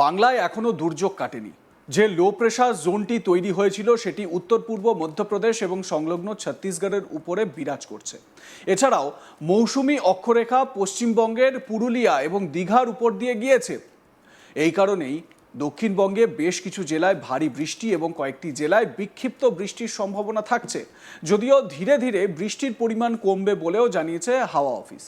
বাংলায় এখনও দুর্যোগ কাটেনি। যে লো প্রেশার জোনটি তৈরি হয়েছিল, সেটি উত্তর পূর্ব, মধ্যপ্রদেশ এবং সংলগ্ন ছত্তিশগড়ের উপরে বিরাজ করছে। এছাড়াও, মৌসুমি অক্ষরেখা পশ্চিমবঙ্গের পুরুলিয়া এবং দীঘার উপর দিয়ে গিয়েছে। এই কারণেই দক্ষিণবঙ্গে বেশ কিছু জেলায় ভারী বৃষ্টি এবং কয়েকটি জেলায় বিক্ষিপ্ত বৃষ্টির সম্ভাবনা থাকছে। যদিও ধীরে ধীরে বৃষ্টির পরিমাণ কমবে বলেও জানিয়েছে হাওয়া অফিস।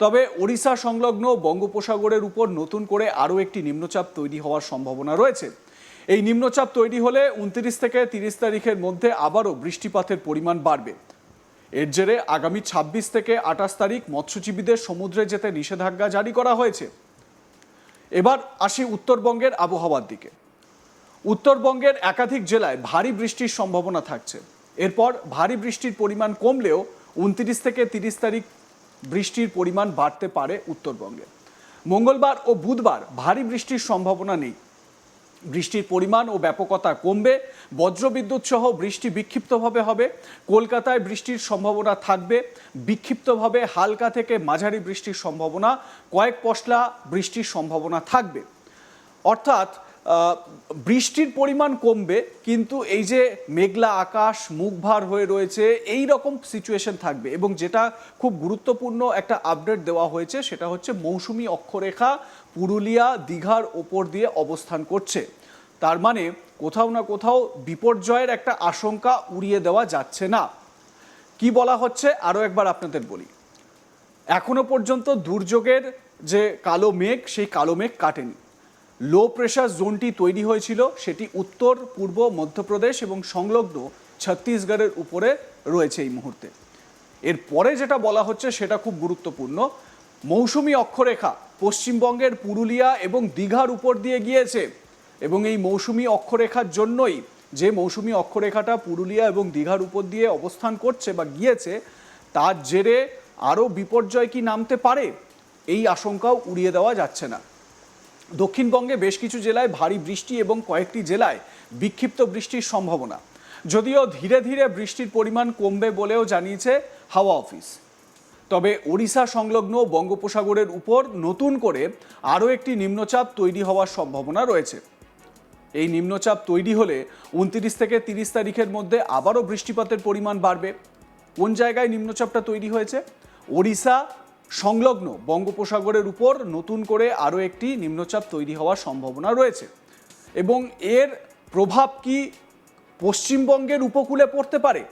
তবে ওড়িশা সংলগ্ন বঙ্গোপসাগরের উপর নতুন করে আরও একটি নিম্নচাপ তৈরি হওয়ার সম্ভাবনা রয়েছে। এই নিম্নচাপ তৈরি হলে উনত্রিশ থেকে তিরিশ তারিখের মধ্যে আবারও বৃষ্টিপাতের পরিমাণ বাড়বে। এর জেরে আগামী ২৬ থেকে আঠাশ তারিখ মৎস্যজীবীদের সমুদ্রে যেতে নিষেধাজ্ঞা জারি করা হয়েছে। এবার আসি উত্তরবঙ্গের আবহাওয়ার দিকে। উত্তরবঙ্গের একাধিক জেলায় ভারী বৃষ্টির সম্ভাবনা থাকছে। এরপর ভারী বৃষ্টির পরিমাণ কমলেও উনত্রিশ থেকে তিরিশ তারিখ বৃষ্টির পরিমাণ বাড়তে পারে উত্তরবঙ্গে। মঙ্গলবার ও বুধবার ভারী বৃষ্টির সম্ভাবনা নেই। বৃষ্টির পরিমাণ ও ব্যাপকতা কমবে, বজ্রবিদ্যুৎ সহ বৃষ্টি বিক্ষিপ্তভাবে হবে, কলকাতায় বৃষ্টির সম্ভাবনা থাকবে, বিক্ষিপ্তভাবে হালকা থেকে মাঝারি বৃষ্টির সম্ভাবনা, কয়েক পশলা বৃষ্টির সম্ভাবনা থাকবে। অর্থাৎ বৃষ্টির পরিমাণ কমবে, কিন্তু এই যে মেঘলা আকাশ মুখভার হয়ে রয়েছে, এই রকম সিচুয়েশন থাকবে। এবং যেটা খুব গুরুত্বপূর্ণ একটা আপডেট দেওয়া হয়েছে, সেটা হচ্ছে মৌসুমি অক্ষরেখা পুরুলিয়া দীঘার ওপর দিয়ে অবস্থান করছে। তার মানে কোথাও না কোথাও বিপর্যয়ের একটা আশঙ্কা উড়িয়ে দেওয়া যাচ্ছে না। কি বলা হচ্ছে? আরও একবার আপনাদের বলি। এখনও পর্যন্ত দুর্যোগের যে কালো মেঘ, সেই কালো মেঘ কাটেনি। লো প্রেশার জোনটি তৈরি হয়েছিল, সেটি উত্তর, পূর্ব, মধ্যপ্রদেশ এবং সংলগ্ন ছত্তিশগড়ের উপরে রয়েছে এই মুহূর্তে। এর পরে যেটা বলা হচ্ছে, সেটা খুব গুরুত্বপূর্ণ। মৌসুমি অক্ষরেখা পশ্চিমবঙ্গের পুরুলিয়া এবং দীঘার উপর দিয়ে গিয়েছে এবং এই মৌসুমি অক্ষরেখার জন্যই যে মৌসুমি অক্ষরেখাটা পুরুলিয়া এবং দীঘার উপর দিয়ে অবস্থান করছে বা গিয়েছে, তার জেরে আরও বিপর্যয় কি নামতে পারে, এই আশঙ্কাও উড়িয়ে দেওয়া যাচ্ছে না। দক্ষিণবঙ্গে বেশ কিছু জেলায় ভারী বৃষ্টি এবং কয়েকটি জেলায় বিক্ষিপ্ত বৃষ্টির সম্ভাবনা। যদিও ধীরে ধীরে বৃষ্টির পরিমাণ কমবে বলেও জানিয়েছে হাওয়া অফিস। তবে ওড়িশা সংলগ্ন বঙ্গোপসাগরের উপর নতুন করে আরও একটি নিম্নচাপ তৈরি হওয়ার সম্ভাবনা রয়েছে। এই নিম্নচাপ তৈরি হলে উনত্রিশ থেকে তিরিশ তারিখের মধ্যে আবারও বৃষ্টিপাতের পরিমাণ বাড়বে। কোন জায়গায় নিম্নচাপটা তৈরি হয়েছে? ওড়িশা সংলগ্ন বঙ্গোপসাগরের উপর নতুন করে আরও একটি নিম্নচাপ তৈরি হওয়ার সম্ভাবনা রয়েছে। এবং এর প্রভাব কি পশ্চিমবঙ্গের উপকূলে পড়তে পারে?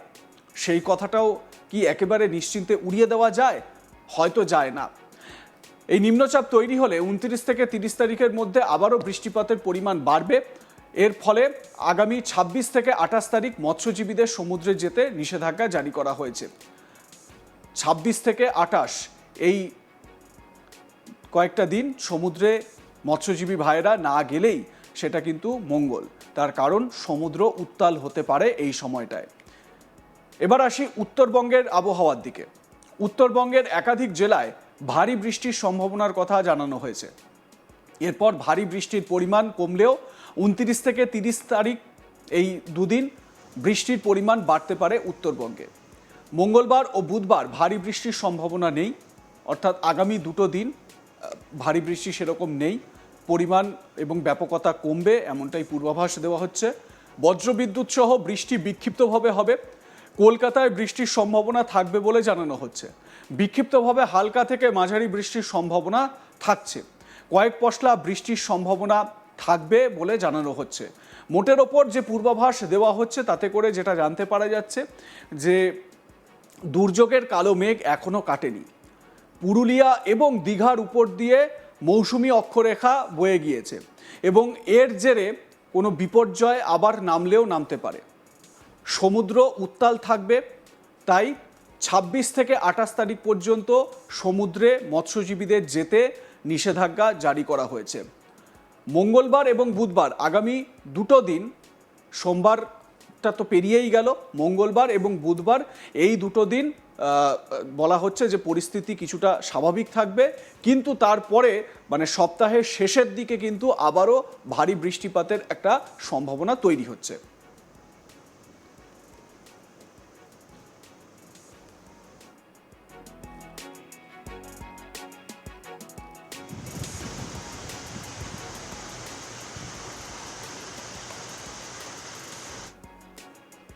সেই কথাটাও কি একেবারে নিশ্চিন্তে উড়িয়ে দেওয়া যায়? হয়তো যায় না। এই নিম্নচাপ তৈরি হলে উনত্রিশ থেকে তিরিশ তারিখের মধ্যে আবারও বৃষ্টিপাতের পরিমাণ বাড়বে। এর ফলে আগামী ২৬ থেকে আঠাশ তারিখ মৎস্যজীবীদের সমুদ্রে যেতে নিষেধাজ্ঞা জারি করা হয়েছে। ২৬ থেকে আটাশ এই কয়েকটা দিন সমুদ্রে মৎস্যজীবী ভাইয়েরা না গেলেই সেটা কিন্তু মঙ্গল। তার কারণ সমুদ্র উত্তাল হতে পারে এই সময়টায়। এবার আসি উত্তরবঙ্গের আবহাওয়ার দিকে। উত্তরবঙ্গের একাধিক জেলায় ভারী বৃষ্টির সম্ভাবনার কথা জানানো হয়েছে। এরপর ভারী বৃষ্টির পরিমাণ কমলেও উনত্রিশ থেকে তিরিশ তারিখ এই দুদিন বৃষ্টির পরিমাণ বাড়তে পারে উত্তরবঙ্গে। মঙ্গলবার ও বুধবার ভারী বৃষ্টির সম্ভাবনা নেই। অর্থাৎ আগামী দুটো দিন ভারী বৃষ্টি সেরকম নেই, পরিমাণ এবং ব্যাপকতা কমবে, এমনটাই পূর্বাভাস দেওয়া হচ্ছে। বজ্রবিদ্যুৎ সহ বৃষ্টি বিক্ষিপ্তভাবে হবে, কলকাতায় বৃষ্টির সম্ভাবনা থাকবে বলে জানানো হচ্ছে। বিক্ষিপ্তভাবে হালকা থেকে মাঝারি বৃষ্টির সম্ভাবনা থাকছে। কয়েক পশলা বৃষ্টির সম্ভাবনা থাকবে বলে জানানো হচ্ছে। মোটের ওপর যে পূর্বাভাস দেওয়া হচ্ছে, তাতে করে যেটা জানতে পারা যাচ্ছে যে, দুর্যোগের কালো মেঘ এখনও কাটেনি। পুরুলিয়া এবং দীঘার উপর দিয়ে মৌসুমি অক্ষরেখা বয়ে গিয়েছে এবং এর জেরে কোনো বিপর্যয় আবার নামলেও নামতে পারে। সমুদ্র উত্তাল থাকবে, তাই ২৬ থেকে আঠাশ তারিখ পর্যন্ত সমুদ্রে মৎস্যজীবীদের যেতে নিষেধাজ্ঞা জারি করা হয়েছে। মঙ্গলবার এবং বুধবার আগামী দুটো দিন, সোমবারটা তো পেরিয়েই গেল, মঙ্গলবার এবং বুধবার এই দুটো দিন বলা হচ্ছে যে পরিস্থিতি কিছুটা স্বাভাবিক থাকবে, কিন্তু তারপরে মানে সপ্তাহের শেষের দিকে কিন্তু আবারও ভারী বৃষ্টিপাতের একটা সম্ভাবনা তৈরি হচ্ছে।